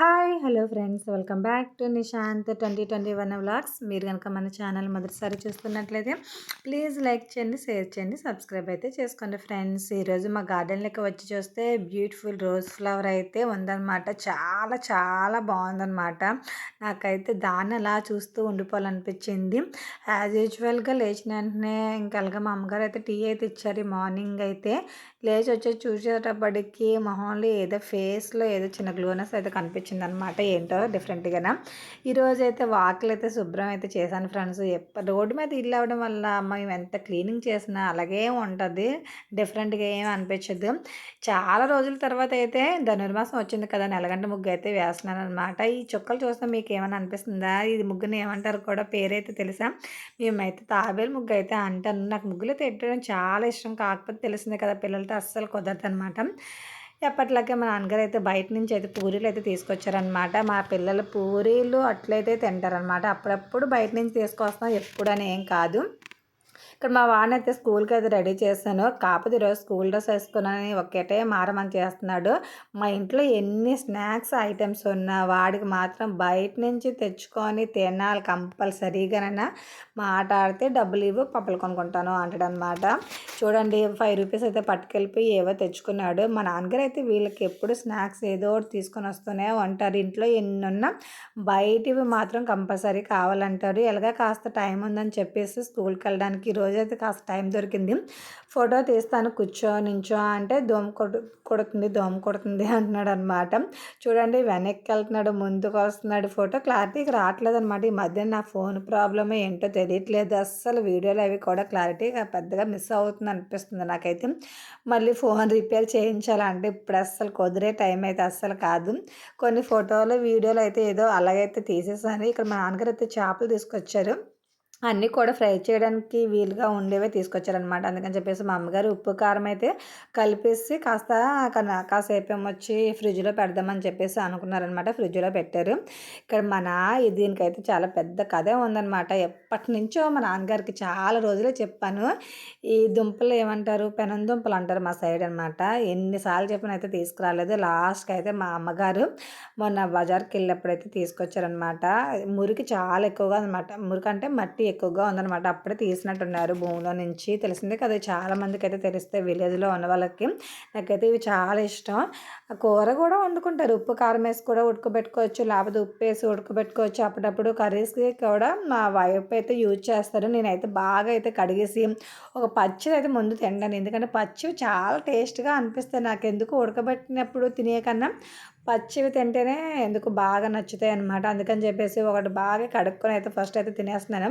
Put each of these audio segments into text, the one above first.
Hi hello friends welcome back to Nishant twenty twenty one vlogs మీరు కనుక మన channel మొదటిసారి చూస్తున్నట్లయితే ప్లీజ్ లైక్ చేయండి షేర్ చేయండి సబ్స్క్రైబ్ అయితే చేసుకోండి ఫ్రెండ్స్ ఈరోజు మా గార్డెన్లోకి వచ్చి చూస్తే బ్యూటిఫుల్ రోజ్ ఫ్లవర్ అయితే ఉందన్నమాట. చాలా చాలా బాగుందన్నమాట. నాకైతే దాన్ని అలా చూస్తూ ఉండిపోవాలనిపించింది. యాజ్ యూజువల్గా లేచిన వెంటనే ఇంకా మా అమ్మగారు అయితే టీ అయితే ఇచ్చారు. మార్నింగ్ అయితే లేచి వచ్చి చూసేటప్పటికి మొహంలో ఏదో ఫేస్లో ఏదో చిన్న గ్లోనెస్ అయితే కనిపించింది. వచ్చిందనమాట ఏంటో డిఫరెంట్గా ఈరోజు అయితే వాకిలు అయితే శుభ్రం అయితే చేశాను ఫ్రెండ్స్. రోడ్డు మీద ఇల్లు అవ్వడం వల్ల మేము ఎంత క్లీనింగ్ చేసినా అలాగే ఉంటుంది. డిఫరెంట్గా ఏం అనిపించదు. చాలా రోజుల తర్వాత అయితే ధనుర్మాసం వచ్చింది కదా నెలగంట ముగ్గు అయితే వేస్తున్నాను అనమాట ఈ చుక్కలు చూస్తే మీకు ఏమైనా అనిపిస్తుందా? ఇది ముగ్గుని ఏమంటారు కూడా పేరైతే తెలుసా? మేమైతే తాబేలు ముగ్గు అయితే అంటాను. నాకు ముగ్గులు పెట్టడం చాలా ఇష్టం. కాకపోతే తెలిసిందే కదా పిల్లలతో అస్సలు కుదరదు అనమాట ఎప్పటిలాగే మా నాన్నగారు అయితే బయట నుంచి అయితే పూరీలు అయితే తీసుకొచ్చారనమాట మా పిల్లలు పూరీలు అట్లయితే తింటారనమాట అప్పుడప్పుడు బయట నుంచి తీసుకొస్తాం ఎప్పుడని ఏం కాదు. ఇక్కడ మా వాడిని అయితే స్కూల్కి అయితే రెడీ చేశాను. కాకపోతే ఈరోజు స్కూల్ డ్రెస్ వేసుకున్నాను. ఒక్కటే మారమని చేస్తున్నాడు. మా ఇంట్లో ఎన్ని స్నాక్స్ ఐటమ్స్ ఉన్నా వాడికి మాత్రం బయట నుంచి తెచ్చుకొని తినాలి కంపల్సరీగానైనా. మాట్లాడితే డబ్బులు ఇవ్వు పప్పులు కొనుక్కుంటాను అంటాడనమాట. చూడండి ఫైవ్ రూపీస్ అయితే పట్టుకెళ్ళిపోయి ఏవో తెచ్చుకున్నాడు. మా నాన్నగారు అయితే వీళ్ళకి ఎప్పుడు స్నాక్స్ ఏదో ఒకటి తీసుకొని వస్తూనే ఉంటారు. ఇంట్లో ఎన్ని ఉన్నా బయటివి మాత్రం కంపల్సరీ కావాలంటారు. ఎలాగ కాస్త టైం ఉందని చెప్పేసి స్కూల్కి వెళ్ళడానికి ఈరోజు రోజైతే కాస్త టైం దొరికింది. ఫోటో తీస్తాను కూర్చో నించో అంటే దోమ కొడు కొడుతుంది దోమ కొడుతుంది అంటున్నాడు అనమాట చూడండి వెనక్కి వెళ్తున్నాడు ముందుకు వస్తున్నాడు ఫోటో. క్లారిటీకి రావట్లేదు అనమాట ఈ మధ్య నా ఫోన్ ప్రాబ్లమ్ ఏంటో తెలియట్లేదు. అస్సలు వీడియోలు అవి కూడా క్లారిటీగా పెద్దగా మిస్ అవుతుంది అనిపిస్తుంది నాకైతే. మళ్ళీ ఫోన్ రిపేర్ చేయించాలంటే ఇప్పుడు అస్సలు కుదిరే టైం అయితే అస్సలు కాదు. కొన్ని ఫోటోలు వీడియోలు అయితే ఏదో అలాగైతే తీసేసాను. ఇక్కడ మా నాన్నగారు అయితే చేపలు తీసుకొచ్చారు. అన్నీ కూడా ఫ్రై చేయడానికి వీలుగా ఉండేవే తీసుకొచ్చారనమాట అందుకని చెప్పేసి మా అమ్మగారు ఉప్పు కారం అయితే కలిపేసి కాస్త కాసేపు వచ్చి ఫ్రిడ్జ్లో పెడదామని చెప్పేసి అనుకున్నారనమాట ఫ్రిడ్జ్లో పెట్టారు. ఇక్కడ మన దీనికైతే చాలా పెద్ద కథే ఉందనమాట ఎప్పటి నుంచో మా నాన్నగారికి చాలా రోజులే చెప్పాను. ఈ దుంపలు ఏమంటారు? పెనం దుంపలు అంటారు మా సైడ్ అనమాట ఎన్నిసార్లు చెప్పిన అయితే తీసుకురాలేదు. లాస్ట్కి అయితే మా అమ్మగారు మొన్న బజార్కి వెళ్ళినప్పుడైతే తీసుకొచ్చారనమాట మురికి చాలా ఎక్కువగా అనమాట మురికి అంటే మట్టి ఎక్కువగా ఉందన్నమాట. అప్పుడే తీసినట్టున్నారు భూమిలో నుంచి. తెలిసిందే కదా చాలా మందికి అయితే తెలిస్తే విలేజ్లో ఉన్న వాళ్ళకి. నాకైతే ఇవి చాలా ఇష్టం. కూర కూడా వండుకుంటారు. ఉప్పు కారం వేసి కూడా ఉడకబెట్టుకోవచ్చు. లేకపోతే ఉప్పు వేసి ఉడకబెట్టుకోవచ్చు. అప్పుడప్పుడు కర్రీస్కి కూడా మా వైఫ్ అయితే యూజ్ చేస్తారు. నేనైతే బాగా అయితే కడిగేసి ఒక పచ్చిది అయితే ముందు తిండాను ఎందుకంటే పచ్చివి చాలా టేస్ట్గా అనిపిస్తాయి నాకు ఎందుకు ఉడకబెట్టినప్పుడు తినే కన్నా. పచ్చివి తింటేనే ఎందుకు బాగా నచ్చుతాయి అనమాట అందుకని చెప్పేసి ఒకటి బాగా కడుక్కొని అయితే ఫస్ట్ అయితే తినేస్తున్నాను.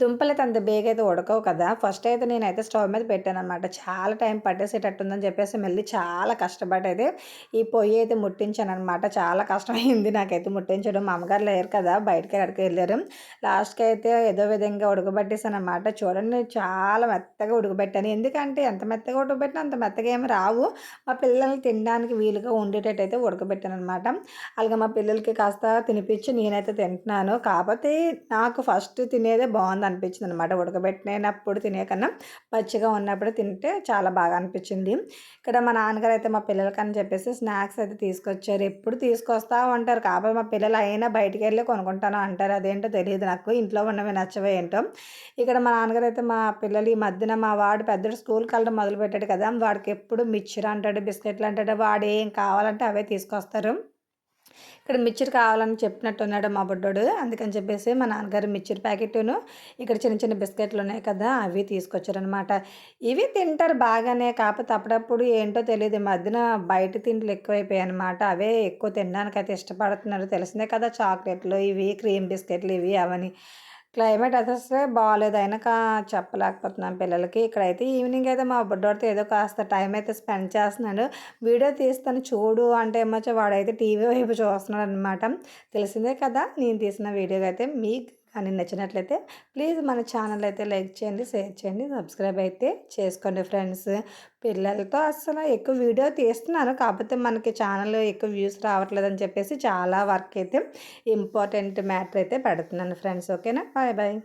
దుంపలు అయితే అంత బేగ్ అయితే ఉడకవు కదా. ఫస్ట్ అయితే నేనైతే స్టవ్ మీద పెట్టాను అనమాట చాలా టైం పట్టేసేటట్టుందని చెప్పేసి మళ్ళీ చాలా కష్టపడేది. ఈ పొయ్యి అయితే ముట్టించాను అనమాట చాలా కష్టమైంది నాకైతే ముట్టించడం. మా అమ్మగారు లేరు కదా బయటకి అక్కడికి వెళ్ళారు. లాస్ట్కి అయితే ఏదో విధంగా ఉడకబెట్టేసాను అనమాట చూడండి చాలా మెత్తగా ఉడకబెట్టాను. ఎందుకంటే ఎంత మెత్తగా ఉడకబెట్టినా అంత మెత్తగా ఏమి రావు. మా పిల్లల్ని తినడానికి వీలుగా ఉండేటట్టు అయితే ఉడకబెట్టాను అనమాట అలాగే మా పిల్లలకి కాస్త తినిపించి నేనైతే తింటున్నాను. కాకపోతే నాకు ఫస్ట్ తినేదే బాగుంది అనిపించింది అనమాట ఉడకబెట్టినప్పుడు తినే కన్నా పచ్చిగా ఉన్నప్పుడు తింటే చాలా బాగా అనిపించింది. ఇక్కడ మా నాన్నగారు అయితే మా పిల్లలకని చెప్పేసి స్నాక్స్ అయితే తీసుకొచ్చారు. ఎప్పుడు తీసుకొస్తా ఉంటారు కాబట్టి మా పిల్లలు అయినా బయటికి వెళ్ళి కొనుక్కుంటాను అంటారు. అదేంటో తెలియదు నాకు. ఇంట్లో ఉన్నవి నచ్చవే ఏంటో. ఇక్కడ మా నాన్నగారు అయితే మా పిల్లలు ఈ మధ్యన మా వాడు పెద్దడు స్కూల్కి వెళ్ళడం మొదలు పెట్టాడు కదా. వాడికి ఎప్పుడు మిక్చర్ అంటాడు బిస్కెట్లు అంటాడు వాడు ఏం కావాలంటే అవే తీసుకొస్తారు. ఇక్కడ మిక్చర్ కావాలని చెప్పినట్టున్నాడు మా బుడ్డోడు. అందుకని చెప్పేసి మా నాన్నగారు మిక్చర్ ప్యాకెట్ను ఇక్కడ చిన్న చిన్న బిస్కెట్లు ఉన్నాయి కదా అవి తీసుకొచ్చారనమాట ఇవి తింటారు బాగానే కాకపోతే అప్పుడప్పుడు ఏంటో తెలియదు. మధ్యన బయట తిండ్లు ఎక్కువైపోయాయి అనమాట అవే ఎక్కువ తినడానికి అయితే ఇష్టపడుతున్నారు. తెలిసిందే కదా చాక్లెట్లు ఇవి క్రీమ్ బిస్కెట్లు ఇవి అవని. క్లైమేట్ అసలు బాగాలేదు అయినా చెప్పలేకపోతున్నాను పిల్లలకి. ఇక్కడైతే ఈవినింగ్ అయితే మా బుడ్డోడితో ఏదో కాస్త టైం అయితే స్పెండ్ చేస్తున్నాడు. వీడియో తీస్తాను చూడు అంటే ఏమొచ్చో వాడైతే టీవీ వైపు చూస్తున్నాడు అనమాట తెలిసిందే కదా నేను తీసిన వీడియో అయితే మీకు కానీ నచ్చినట్లయితే ప్లీజ్ మన ఛానల్ అయితే లైక్ చేయండి షేర్ చేయండి సబ్స్క్రైబ్ అయితే చేసుకోండి ఫ్రెండ్స్. పిల్లలతో అసలు ఎక్కువ వీడియో తీస్తున్నాను కాకపోతే మనకి ఛానల్ ఎక్కువ వ్యూస్ రావట్లేదని చెప్పేసి చాలా వర్క్ అయితే ఇంపార్టెంట్ మ్యాటర్ అయితే పెడుతున్నాను ఫ్రెండ్స్. ఓకేనా? Bye bye.